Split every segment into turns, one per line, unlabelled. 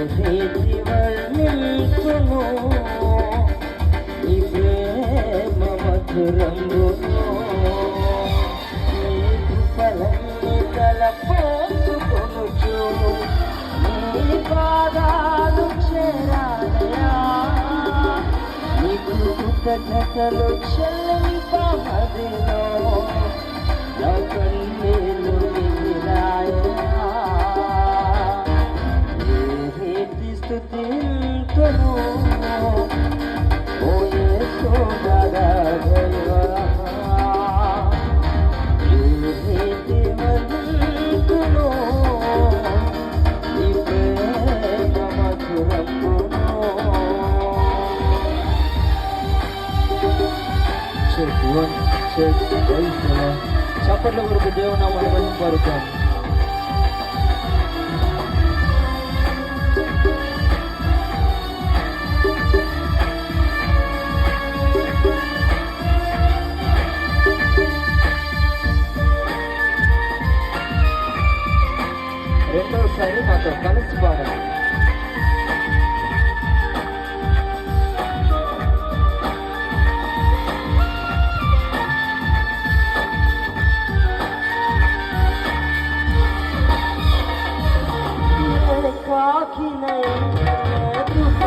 ఏ నీతి వర్ణింతును నీ ప్రేమ మధురంబును నీ కృపలన్నీ తలపోసుకొనుచు నీ పాదాలు చేరాలయా నా Sir Juan, Sir Raisa. Sapatlah berbeda nama hebat barukan. Rental saya atau নয়ন দুঃখ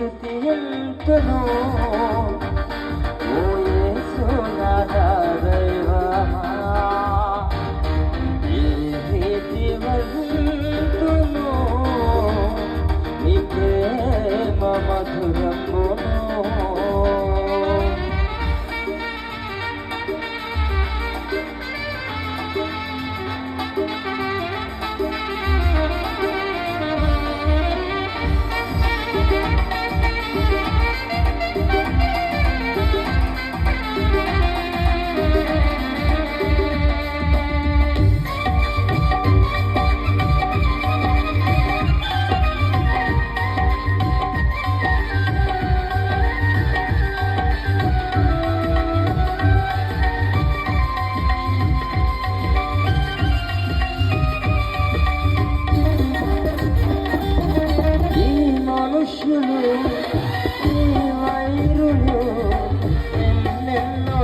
تنتهي البلوغ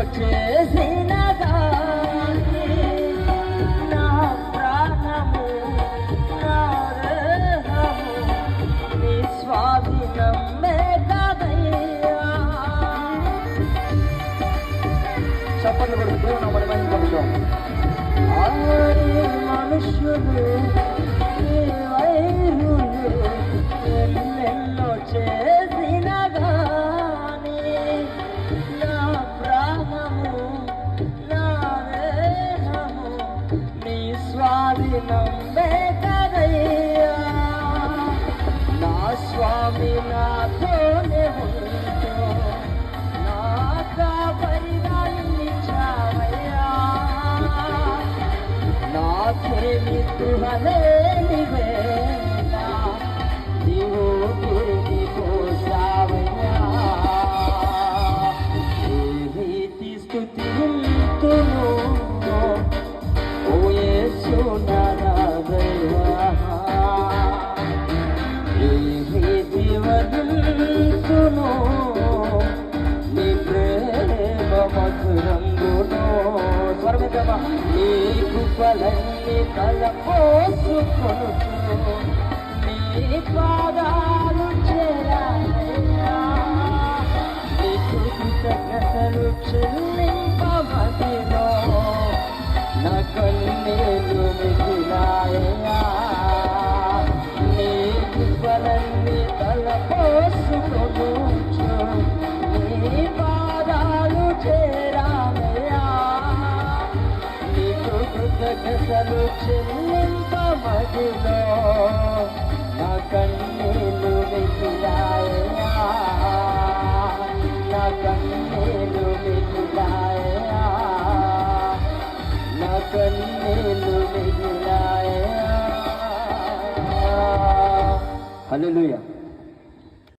ఎన్నెన్నో చేసిన గాని నా ప్రాణము నా దేహము నీ స్వాధీనమే కదయ్యా చప్పట్లు కొడుకు దేవుని మన మహిమ మనుషులు స్వామి నాతోనే ఉంటూ నాక పరిగాలించావయ్యా నాకే విద్యుహలే స్వరమిద్రమా కృపలన్నీ తలపోసుకొను నీ పాదాలు చేరాలయ్యా నీకు కృతజ్ఞతలు చెల్లింపమదిలో నా కన్నీలు కృతజ్ఞతలు చెల్లింపమదిలో నా కన్నీలు మిగిలాయా నా కన్నీలు మిగిలాయా నా కన్నీలు మిగిలాయా హల్లెలూయా.